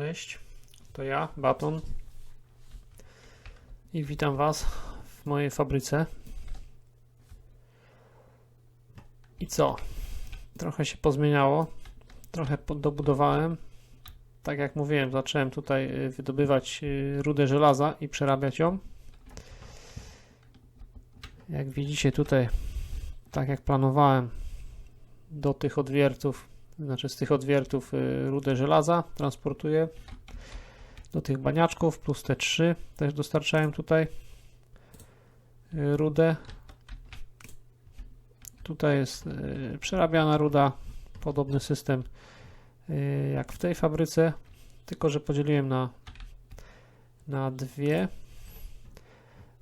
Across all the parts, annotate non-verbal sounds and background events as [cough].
Cześć, to ja, Baton. I witam Was w mojej fabryce. I co? Trochę się pozmieniało, trochę dobudowałem. Tak jak mówiłem, zacząłem tutaj y, wydobywać y, rudę żelaza i przerabiać ją. Jak widzicie tutaj, tak jak planowałem, do tych odwiertów znaczy z tych odwiertów y, rudę żelaza transportuję do tych baniaczków, plus te trzy też dostarczałem tutaj y, rudę. Tutaj jest y, przerabiana ruda, podobny system jak w tej fabryce, tylko że podzieliłem na, na dwie.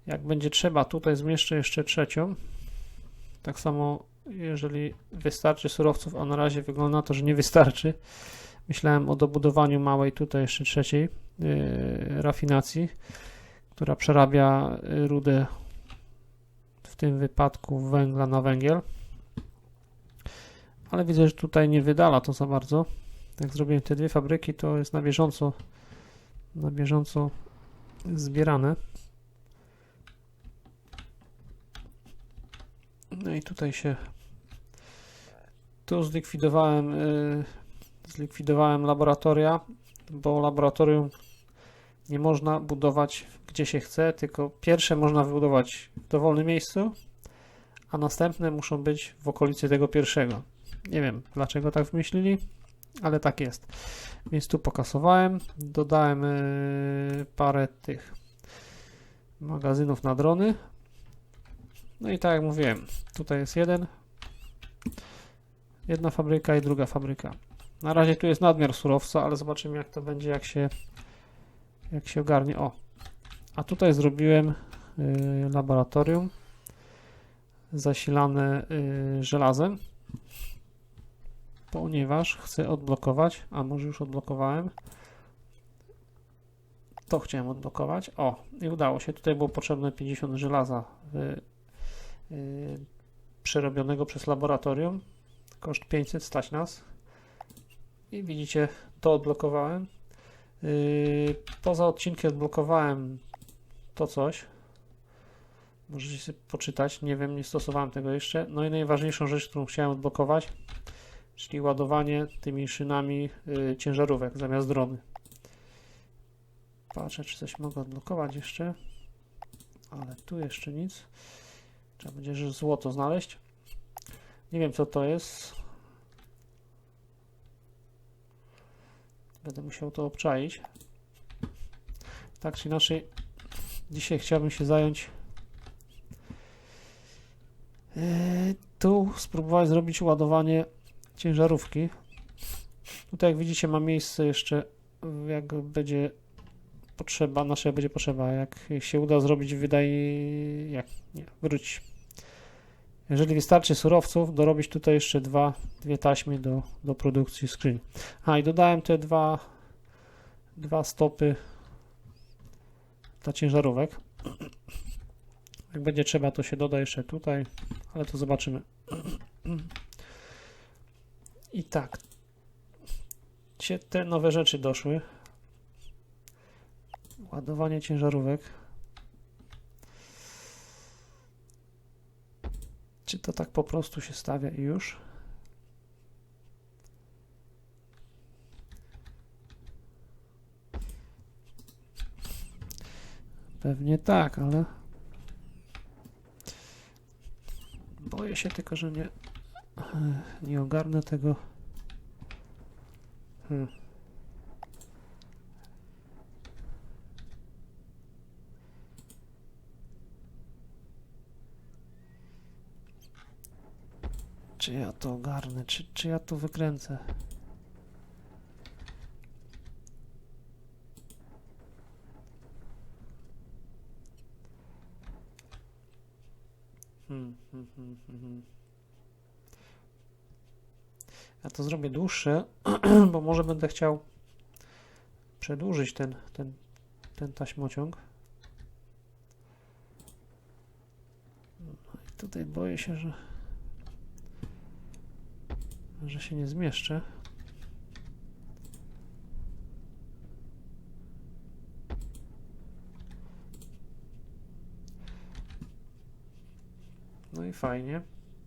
Jak będzie trzeba, tutaj zmieszczę jeszcze trzecią. Tak samo jeżeli wystarczy surowców, a na razie wygląda na to, że nie wystarczy. Myślałem o dobudowaniu małej tutaj jeszcze trzeciej yy, rafinacji, która przerabia rudę w tym wypadku węgla na węgiel. Ale widzę, że tutaj nie wydala to za bardzo. Jak zrobiłem te dwie fabryki, to jest na bieżąco na bieżąco zbierane. No i tutaj się tu zlikwidowałem, yy, zlikwidowałem laboratoria, bo laboratorium nie można budować gdzie się chce, tylko pierwsze można wybudować w dowolnym miejscu, a następne muszą być w okolicy tego pierwszego. Nie wiem dlaczego tak wymyślili, ale tak jest. Więc tu pokasowałem, dodałem yy, parę tych magazynów na drony. No i tak jak mówiłem, tutaj jest jeden, Jedna fabryka i druga fabryka. Na razie tu jest nadmiar surowca, ale zobaczymy jak to będzie, jak się, jak się ogarnie. O, a tutaj zrobiłem y, laboratorium zasilane y, żelazem, ponieważ chcę odblokować, a może już odblokowałem. To chciałem odblokować. O, i udało się. Tutaj było potrzebne 50 żelaza y, przerobionego przez laboratorium koszt 500 stać nas. I widzicie to odblokowałem. Yy, poza odcinkiem odblokowałem to coś. Możecie sobie poczytać, nie wiem, nie stosowałem tego jeszcze. No i najważniejszą rzecz, którą chciałem odblokować czyli ładowanie tymi szynami yy, ciężarówek zamiast drony. Patrzę, czy coś mogę odblokować jeszcze. Ale tu jeszcze nic. Trzeba będzie złoto znaleźć nie wiem co to jest. Będę musiał to obczaić. Tak czy inaczej, dzisiaj chciałbym się zająć yy, tu spróbować zrobić ładowanie ciężarówki. Tutaj jak widzicie ma miejsce jeszcze jak będzie potrzeba, nasze będzie potrzeba. Jak się uda zrobić, wydaje jak nie, wróć jeżeli wystarczy surowców, dorobić tutaj jeszcze dwa, dwie taśmy do, do produkcji skrzyni. A i dodałem te dwa, dwa stopy dla ciężarówek. Jak będzie trzeba, to się doda jeszcze tutaj, ale to zobaczymy. I tak, te nowe rzeczy doszły. Ładowanie ciężarówek. Czy to tak po prostu się stawia i już? Pewnie tak, ale boję się tylko, że nie, nie ogarnę tego. Hmm. Czy ja to ogarnę? Czy, czy ja to wykręcę? Hmm, hmm, hmm. Ja to zrobię dłuższe, [clears throat] bo może będę chciał przedłużyć ten, ten, ten taśmociąg. No i tutaj boję się, że że się nie zmieszczę. No i fajnie.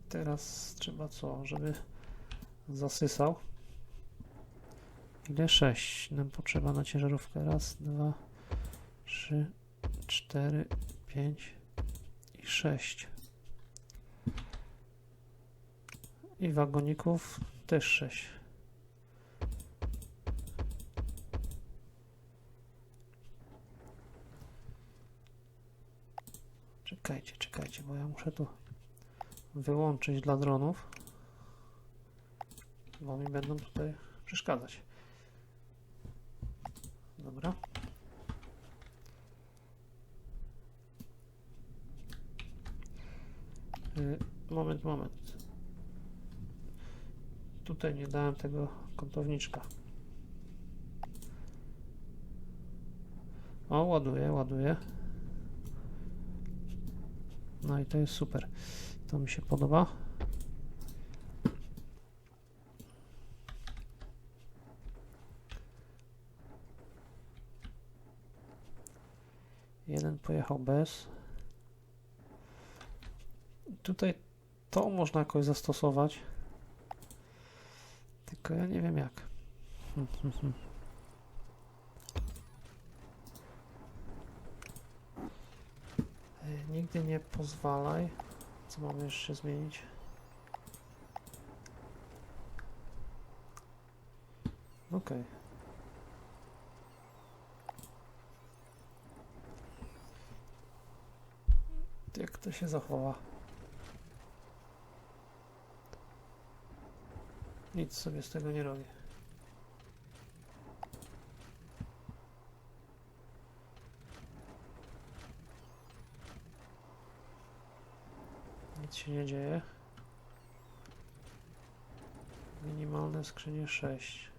Teraz trzeba co, żeby zasysał. Ile? 6 nam potrzeba na ciężarówkę. Raz, dwa, trzy, cztery, pięć i sześć. I wagoników też sześć. Czekajcie, czekajcie, bo ja muszę tu wyłączyć dla dronów, bo mi będą tutaj przeszkadzać. Dobra. Y, Moment, moment. Tutaj nie dałem tego kątowniczka. O, ładuje, ładuje. No i to jest super. To mi się podoba. Jeden pojechał bez. Tutaj to można jakoś zastosować. Tylko ja nie wiem jak. [laughs] Nigdy nie pozwalaj. Co mamy jeszcze zmienić? Okej. Jak to się zachowa? Nic sobie z tego nie robię. Nic się nie dzieje. Minimalne skrzynie 6.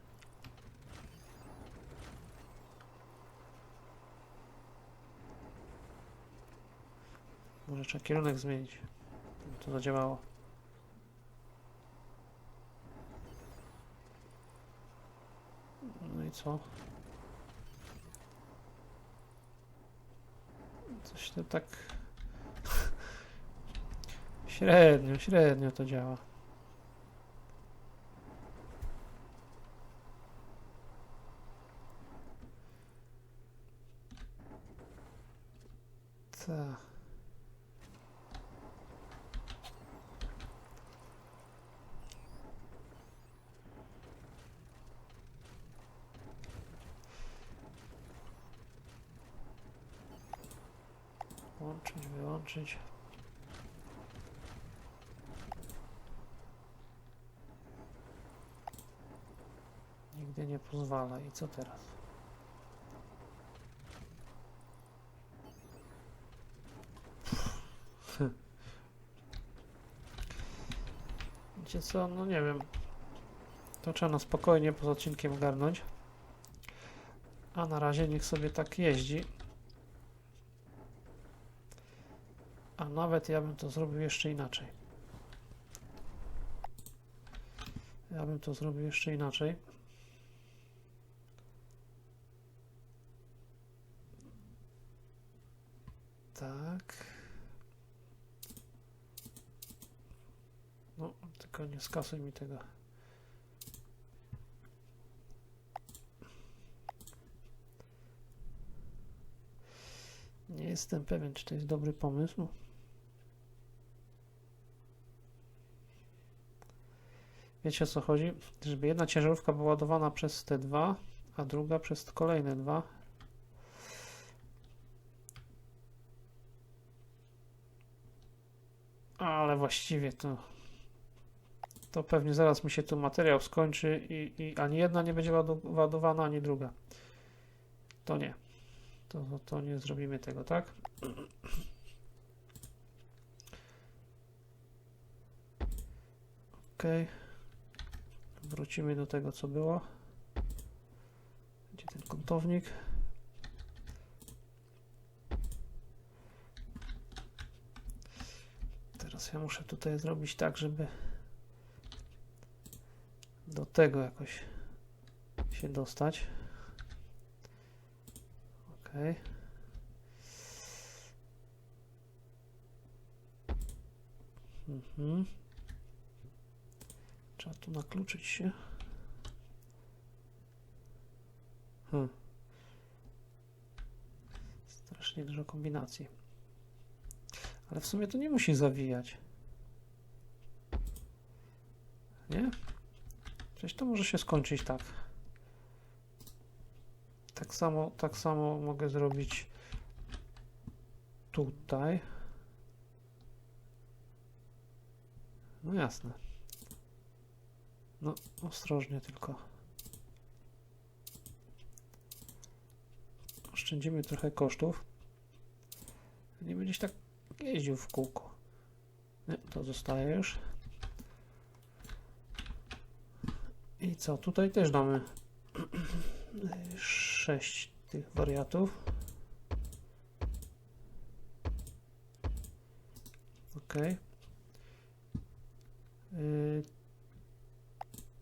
Może trzeba kierunek zmienić. To zadziałało. No i co? Coś to tak [laughs] średnio, średnio to działa. Tak. Włączyć, wyłączyć. Nigdy nie pozwala. Co teraz? Wiecie co? No nie wiem. To trzeba na spokojnie poza odcinkiem ogarnąć. A na razie niech sobie tak jeździ. A nawet ja bym to zrobił jeszcze inaczej. Ja bym to zrobił jeszcze inaczej. Tak. No, tylko nie skasuj mi tego. Nie jestem pewien, czy to jest dobry pomysł. Wiecie o co chodzi? Żeby jedna ciężarówka była ładowana przez te dwa, a druga przez kolejne dwa. Ale właściwie to to pewnie zaraz mi się tu materiał skończy i, i ani jedna nie będzie ładu- ładowana, ani druga. To nie. To, to, nie zrobimy tego, tak? Ok. Wrócimy do tego, co było. Gdzie ten kątownik? Teraz ja muszę tutaj zrobić tak, żeby do tego jakoś się dostać. Ok. Mhm. Trzeba tu nakluczyć się. Hmm. Strasznie dużo kombinacji. Ale w sumie to nie musi zawijać. Nie? Przecież to może się skończyć tak. Tak samo, tak samo mogę zrobić tutaj. No jasne. No, ostrożnie tylko. Oszczędzimy trochę kosztów. Nie będziesz tak jeździł w kółko. Nie, to zostaje już. I co? Tutaj też damy 6 tych wariatów. Ok.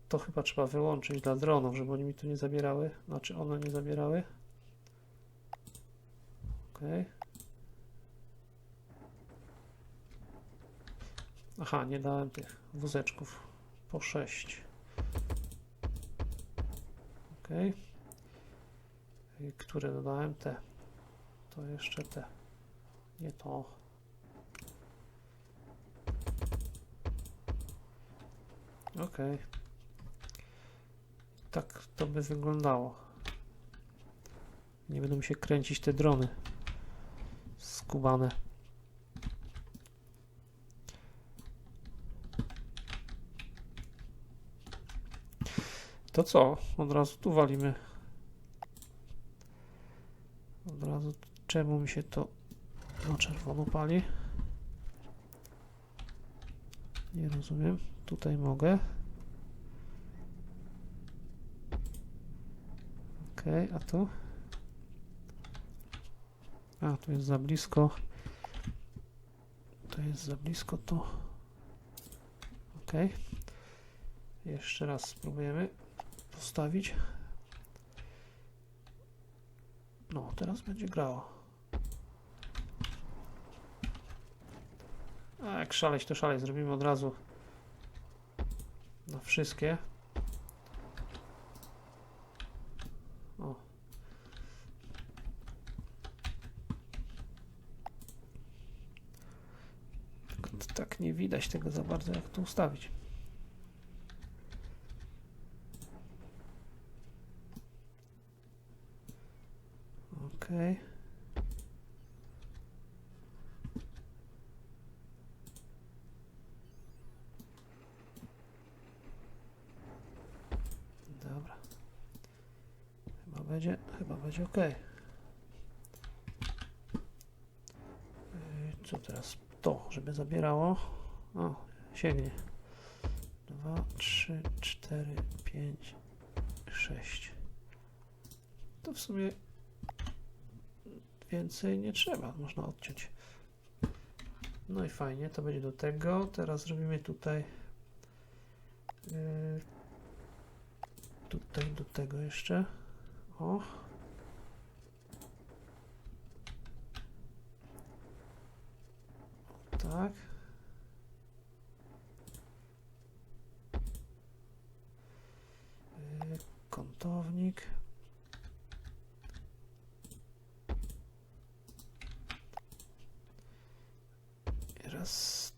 To chyba trzeba wyłączyć dla dronów, żeby oni mi tu nie zabierały. Znaczy one nie zabierały. Ok. Aha, nie dałem tych wózeczków po 6. Ok. Które dodałem? Te. To jeszcze te. Nie to. Ok. Tak to by wyglądało. Nie będą się kręcić te drony skubane. To co? Od razu tu walimy. Od razu czemu mi się to na czerwono pali? Nie rozumiem. Tutaj mogę. Ok, a tu? A, tu jest za blisko. To jest za blisko to. Ok. Jeszcze raz spróbujemy postawić. No, teraz będzie grało. A jak szaleć, to szaleć. Zrobimy od razu na wszystkie. O. Tak nie widać tego za bardzo, jak to ustawić. Okej. Dobra. Chyba będzie, chyba będzie ok. Co teraz? To, żeby zabierało. O, sięgnie. 2, 3, 4, 5, 6. To w sumie więcej nie trzeba, można odciąć. No i fajnie, to będzie do tego. Teraz zrobimy tutaj yy, tutaj do tego jeszcze. O. Tak. Yy, Kątownik. Raz,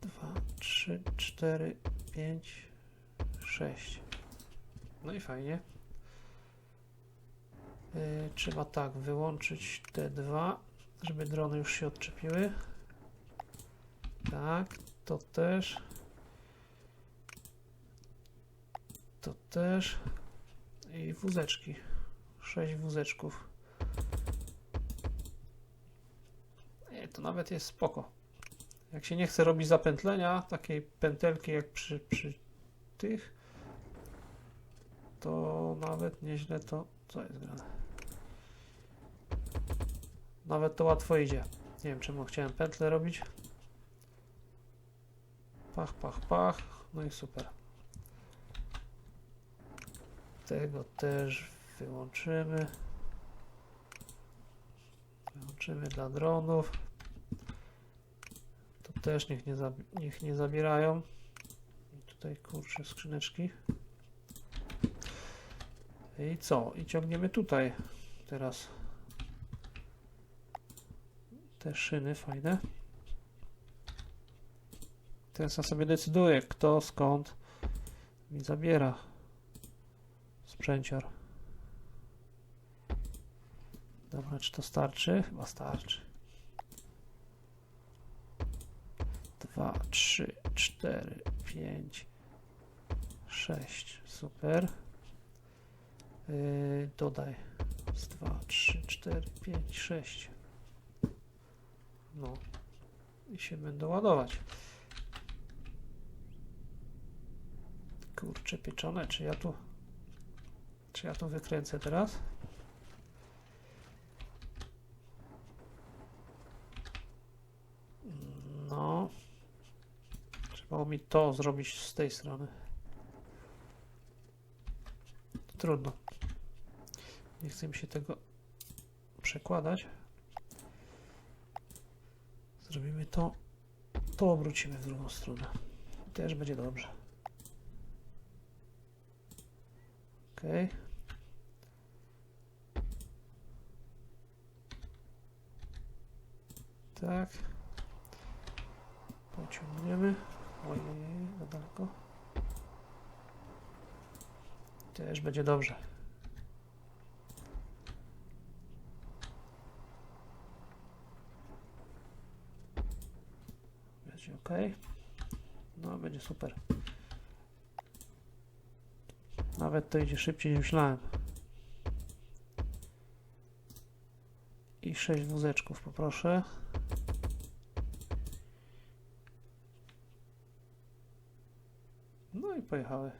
dwa, trzy, cztery, pięć, sześć. No i fajnie. Yy, trzeba tak wyłączyć te dwa, żeby drony już się odczepiły. Tak, to też. To też. I wózeczki. Sześć wózeczków. Nie, to nawet jest spoko. Jak się nie chce robić zapętlenia, takiej pętelki jak przy, przy tych, to nawet nieźle to. Co jest grane? Nawet to łatwo idzie. Nie wiem czemu chciałem pętlę robić. Pach, pach, pach. No i super. Tego też wyłączymy. Wyłączymy dla dronów. To też niech nie, niech nie zabierają. I tutaj kurczę skrzyneczki. I co? I ciągniemy tutaj teraz te szyny fajne. Teraz ja sobie decyduję, kto skąd mi zabiera sprzęcior. Dobra, czy to starczy? Chyba starczy. Dwa, trzy, cztery, pięć, sześć. Super. Yy, dodaj. Raz, dwa, trzy, cztery, pięć, sześć. No. I się będą ładować. Kurcze pieczone, czy ja tu... Czy ja to wykręcę teraz? No. Trzeba mi to zrobić z tej strony. Trudno. Nie chcę mi się tego przekładać. Zrobimy to. To obrócimy w drugą stronę. Też będzie dobrze. Ok. Tak. Pociągniemy. Ojej, za daleko. Też będzie dobrze. Będzie ok. No, będzie super. Nawet to idzie szybciej niż myślałem. I sześć wózeczków poproszę. No i pojechały.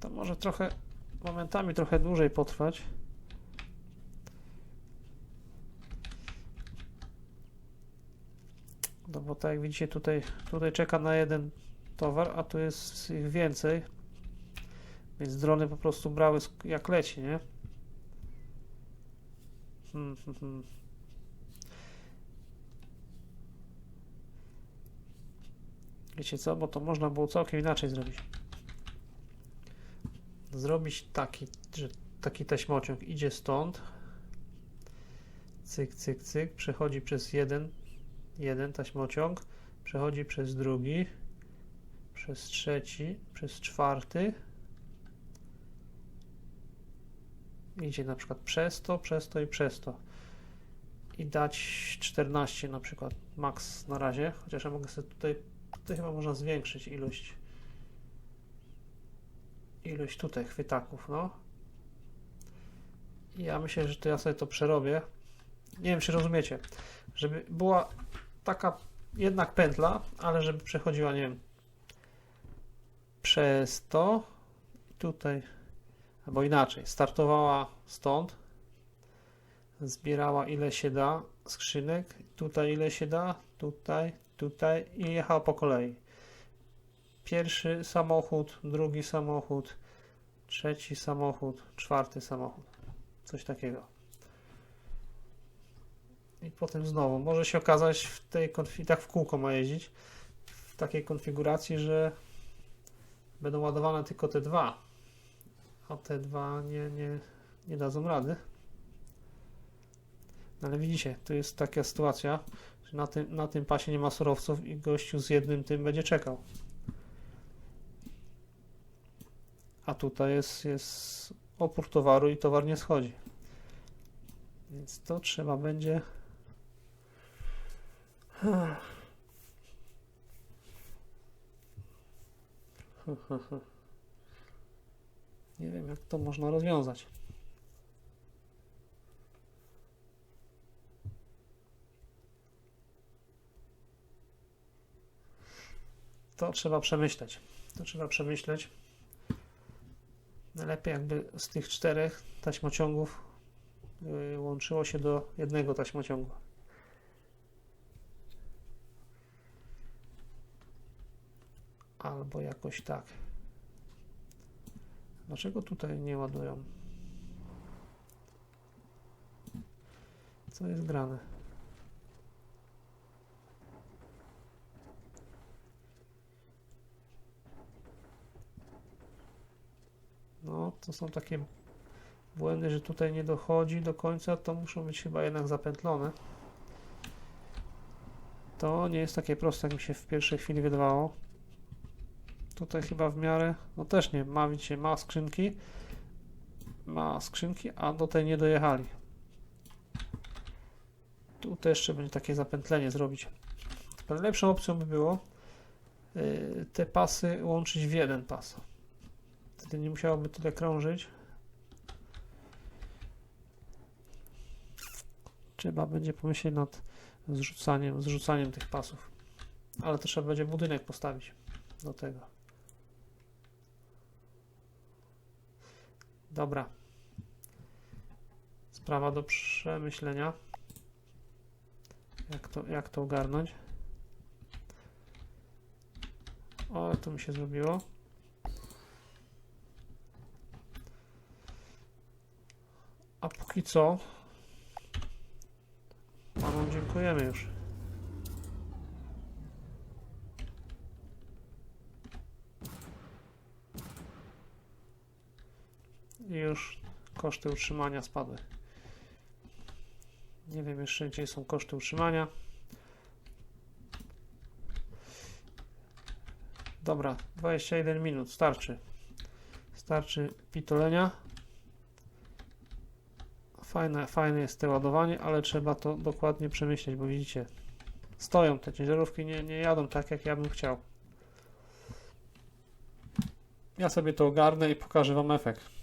To może trochę, momentami trochę dłużej potrwać. No bo tak jak widzicie tutaj, tutaj czeka na jeden towar, a tu jest ich więcej. Więc drony po prostu brały jak leci, nie? Hmm, hmm, hmm. Wiecie co? Bo to można było całkiem inaczej zrobić. Zrobić taki, że taki taśmociąg idzie stąd. Cyk, cyk, cyk. Przechodzi przez jeden, jeden taśmociąg. Przechodzi przez drugi. Przez trzeci. Przez czwarty. Idzie na przykład przez to, przez to i przez to. I dać 14 na przykład max na razie. Chociaż ja mogę sobie tutaj Tutaj chyba można zwiększyć ilość ilość tutaj chwytaków, no. Ja myślę, że to ja sobie to przerobię. Nie wiem, czy rozumiecie. Żeby była taka jednak pętla, ale żeby przechodziła, nie wiem, przez to, tutaj, albo inaczej, startowała stąd, zbierała ile się da skrzynek, tutaj ile się da, tutaj, tutaj i jechała po kolei. Pierwszy samochód, drugi samochód, trzeci samochód, czwarty samochód. Coś takiego. I potem znowu. Może się okazać w tej tak w kółko ma jeździć, w takiej konfiguracji, że będą ładowane tylko te dwa, a te dwa nie, nie, nie dadzą rady. No ale widzicie, tu jest taka sytuacja, że na tym, na tym pasie nie ma surowców i gościu z jednym tym będzie czekał. A tutaj jest, jest opór towaru i towar nie schodzi. Więc to trzeba będzie. Nie wiem, jak to można rozwiązać. To trzeba przemyśleć. To trzeba przemyśleć. Najlepiej jakby z tych czterech taśmociągów y, łączyło się do jednego taśmociągu. albo jakoś tak. Dlaczego tutaj nie ładują? Co jest grane? No, to są takie błędy, że tutaj nie dochodzi do końca, to muszą być chyba jednak zapętlone. To nie jest takie proste, jak mi się w pierwszej chwili wydawało. Tutaj chyba w miarę, no też nie, ma, widzicie, ma skrzynki, ma skrzynki, a do tej nie dojechali. Tu jeszcze będzie takie zapętlenie zrobić. Najlepszą opcją by było y, te pasy łączyć w jeden pas. Wtedy nie musiałoby tyle krążyć. Trzeba będzie pomyśleć nad zrzucaniem, zrzucaniem tych pasów. Ale to trzeba będzie budynek postawić do tego. Dobra. Sprawa do przemyślenia. Jak to, jak to ogarnąć? O, to mi się zrobiło. A póki co, panom dziękujemy już. I już koszty utrzymania spadły. Nie wiem jeszcze, gdzie są koszty utrzymania. Dobra, 21 minut, starczy. Starczy pitolenia. Fajne, fajne jest to ładowanie, ale trzeba to dokładnie przemyśleć, bo widzicie, stoją te ciężarówki, nie, nie jadą tak, jak ja bym chciał. Ja sobie to ogarnę i pokażę Wam efekt.